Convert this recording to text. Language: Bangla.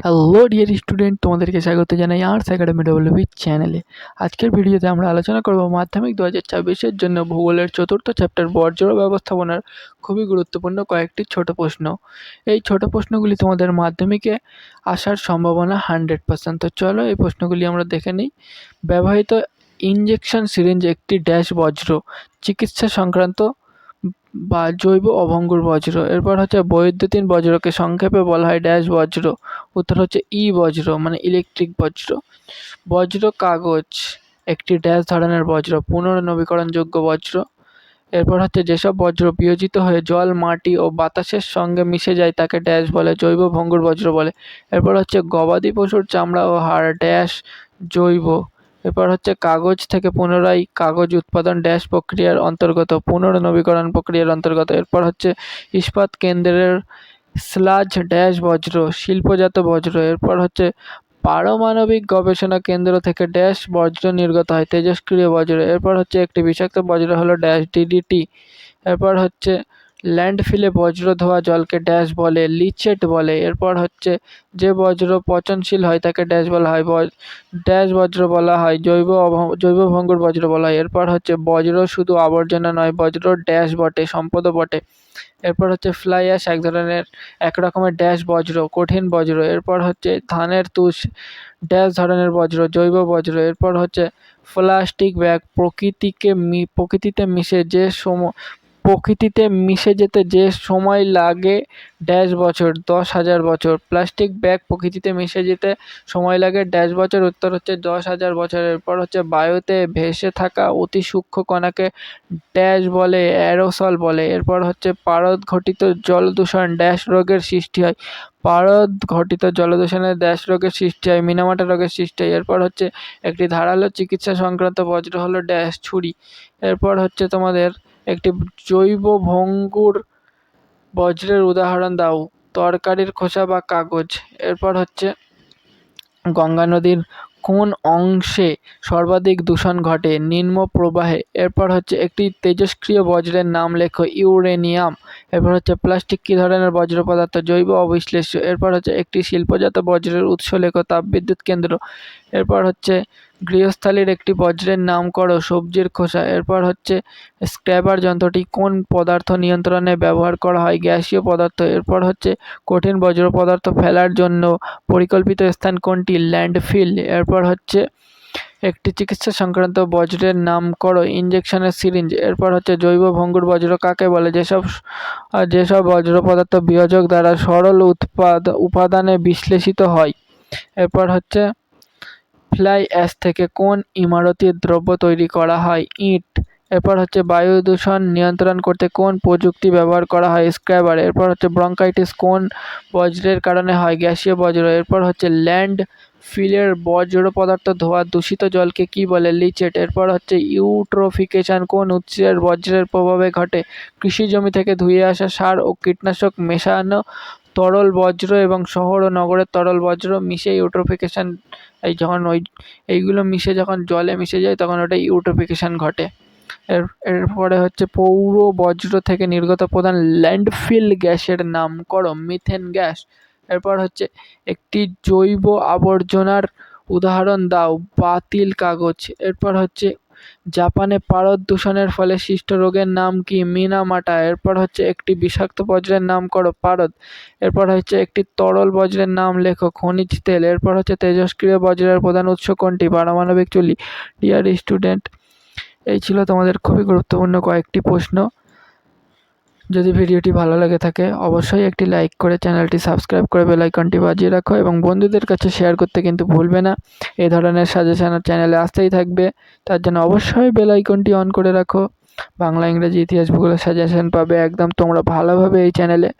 হ্যালো ডিয়ার স্টুডেন্ট তোমাদেরকে স্বাগত জানাই আর্টস একাডেমি ডব্লিউবি চ্যানেলে আজকের ভিডিওতে আমরা আলোচনা করব মাধ্যমিক দু হাজার জন্য ভূগোলের চতুর্থ চ্যাপ্টার বর্জ্য ব্যবস্থাপনার খুবই গুরুত্বপূর্ণ কয়েকটি ছোট প্রশ্ন। এই ছোট প্রশ্নগুলি তোমাদের মাধ্যমিকে আসার সম্ভাবনা হান্ড্রেড পার্সেন্ট তো চলো এই প্রশ্নগুলি আমরা দেখে নিই। ব্যবহৃত ইঞ্জেকশন সিরিঞ্জ একটি ড্যাশ বজ্র চিকিৎসা সংক্রান্ত বা জৈব অভঙ্গুর বজ্র। এরপর হচ্ছে বৈদ্যুতিন বজ্রকে সংক্ষেপে বলা হয় ড্যাশ বজ্র। উত্তর হচ্ছে ই বজ্র মানে ইলেকট্রিক বজ্র। বজ্র কাগজ, একটি ড্যাশ ধরনের বজ্র, পুনর্নবীকরণযোগ্য বজ্র। এরপর হচ্ছে যেসব বজ্র বিয়োজিত হয়ে জল, মাটি ও বাতাসের সঙ্গে মিশে যায় তাকে ড্যাশ বলে, জৈব ভঙ্গুর বজ্র বলে। এরপর হচ্ছে গবাদি পশুর চামড়া ও হাড়, ড্যাশ জৈব। এরপর হচ্ছে কাগজ থেকে পুনরায় কাগজ উৎপাদন ড্যাশ প্রক্রিয়ার অন্তর্গত, পুনর্নবীকরণ প্রক্রিয়ার অন্তর্গত। এরপর হচ্ছে ইস্পাত কেন্দ্রের স্লাজ ড্যাশ বজ্র, শিল্পজাত বজ্র। এরপর হচ্ছে পারমাণবিক গবেষণা কেন্দ্র থেকে ড্যাশ বজ্র নির্গত হয় তেজস্ক্রিয় বজ্র। এরপর হচ্ছে একটি বিষাক্ত বজ্র হলো ড্যাশ ডিডিটি। এরপর হচ্ছে ল্যান্ডফিলে বজ্র ধোয়া জলকে ড্যাশ বলে, লিচেট বলে। এরপর হচ্ছে, যে বজ্র পচনশীল হয় তাকে ড্যাশ বলা হয়। ড্যাশ বজ্র বলা হয়, জৈব জৈব ভঙ্গুর বজ্র বলা হয়। এরপর হচ্ছে, বজ্র শুধু আবর্জনা নয়, বজ্র ড্যাশ বটে, সম্পদও বটে। এরপর হচ্ছে, ফ্লাই অ্যাশ এক ধরনের, এক রকমের ড্যাশ বজ্র, কঠিন বজ্র। এরপর হচ্ছে, ধানের তুষ, ড্যাশ ধরনের বজ্র, জৈব বজ্র। এরপর হচ্ছে প্লাস্টিক ব্যাগ প্রকৃতিকে মি প্রকৃতিতে মিশে যে সম প্রকৃতিতে মিশে যেতে যে সময় লাগে, ড্যাশ বছর, দশ হাজার বছর। প্লাস্টিক ব্যাগ প্রকৃতিতে মিশে যেতে সময় লাগে, ড্যাশ বছর। উত্তর হচ্ছে দশ হাজার বছর এরপর হচ্ছে বায়ুতে ভেসে থাকা অতি সূক্ষ্ম কণাকে ড্যাশ বলে, অ্যারোসল বলে। এরপর হচ্ছে পারদ ঘটিত জলদূষণ, ড্যাশ রোগের সৃষ্টি হয়। পারদ ঘটিত জলদূষণের ড্যাশ রোগের সৃষ্টি হয়, মিনামাটা রোগের সৃষ্টি হয়। এরপর হচ্ছে একটি ধারালো চিকিৎসা সংক্রান্ত বজ্র হলো ড্যাশ ছুরি। এরপর হচ্ছে তোমাদের একটি জৈব ভঙ্গুর বজ্রের উদাহরণ দাও। তরকারির খোসা বা কাগজ। এরপর হচ্ছে, গঙ্গা নদীর কোন অংশে সর্বাধিক দূষণ ঘটে? নিম্ন প্রবাহে। এরপর হচ্ছে, একটি তেজস্ক্রিয় বজ্রের নাম লেখো। ইউরেনিয়াম এরপর হচ্ছে প্লাস্টিক কী ধরনের বজ্র পদার্থ জৈব অবিশ্লেষ্য। এরপর হচ্ছে একটি শিল্পজাত বজ্রের উৎস লেখো, তাপবিদ্যুৎ কেন্দ্র। এরপর হচ্ছে গৃহস্থালির একটি বজ্রের নাম করো, সবজির খোসা। এরপর হচ্ছে স্ক্র্যাবার যন্ত্রটি কোন পদার্থ নিয়ন্ত্রণে ব্যবহার করা হয়? গ্যাসীয় পদার্থ। এরপর হচ্ছে কঠিন বজ্র পদার্থ ফেলার জন্য পরিকল্পিত স্থান কোনটি? ল্যান্ডফিল। এরপর হচ্ছে একটি চিকিৎসা সংক্রান্ত বজ্রের নাম করো ইঞ্জেকশনের সিরিঞ্জ এরপর হচ্ছে জৈব ভঙ্গুর বজ্র কাকে বলে? যেসব যেসব বজ্র পদার্থ বিয়োজক দ্বারা সরল উৎপাদ, উপাদানে বিশ্লেষিত হয়। এরপর হচ্ছে ফ্লাই অ্যাশ থেকে কোন ইমারতির দ্রব্য তৈরি করা হয়? ইট। এরপর হচ্ছে বায়ু দূষণ নিয়ন্ত্রণ করতে কোন প্রযুক্তি ব্যবহার করা হয়? স্ক্র্যাবার এরপর হচ্ছে ব্রঙ্কাইটিস কোন বজ্রের কারণে হয়? গ্যাসীয় বজ্র। এরপর হচ্ছে ল্যান্ড ফিলের বজ্র পদার্থ ধোয়া দূষিত জলকে কি বলে লিচেট? এরপর হচ্ছে ইউট্রোফিকেশন, কোন উৎসের বজ্রের প্রভাবে ঘটে? কৃষি জমি থেকে ধুয়ে আসা সার ও কীটনাশক মেশানো তরল বজ্র এবং শহর ও নগরের তরল বজ্র মিশে ইউট্রোফিকেশন, এই যখন ওই, এইগুলো মিশে যখন জলে মিশে যায়, তখন ওটা ইউট্রোফিকেশন ঘটে। এর, এরপরে হচ্ছে পৌর বজ্র থেকে নির্গত প্রধান ল্যান্ডফিল গ্যাসের নাম করো মিথেন গ্যাস। এরপর হচ্ছে, একটি জৈব আবর্জনার উদাহরণ দাও, বাতিল কাগজ। এরপর হচ্ছে, জাপানে পারদ দূষণের ফলে সৃষ্ট রোগের নাম কি? মিনামাটা। এরপর হচ্ছে, একটি বিষাক্ত বজ্রের নাম করো, পারদ। এরপর হচ্ছে, একটি তরল বজ্রের নাম লেখো, খনিজ তেল। এরপর হচ্ছে তেজস্ক্রিয় বজ্রের প্রধান উৎস কোনটি? পারমাণবিক চুল্লি ডিয়ার স্টুডেন্ট এই ছিল তোমাদের খুবই গুরুত্বপূর্ণ কয়েকটি প্রশ্ন। যদি ভিডিওটি ভালো লেগে থাকে, অবশ্যই একটি লাইক করে চ্যানেলটি সাবস্ক্রাইব করে বেলাইকনটি বাজিয়ে রাখো এবং বন্ধুদের কাছে শেয়ার করতে কিন্তু ভুলবে না। এই ধরনের সাজেশন চ্যানেলে আসতেই থাকবে। তার জন্য অবশ্যই বেলাইকনটি অন করে রাখো। বাংলা ইংরেজি ইতিহাস ভূগোলের সাজেশান পাবে একদম তোমরা ভালোভাবে এই চ্যানেলে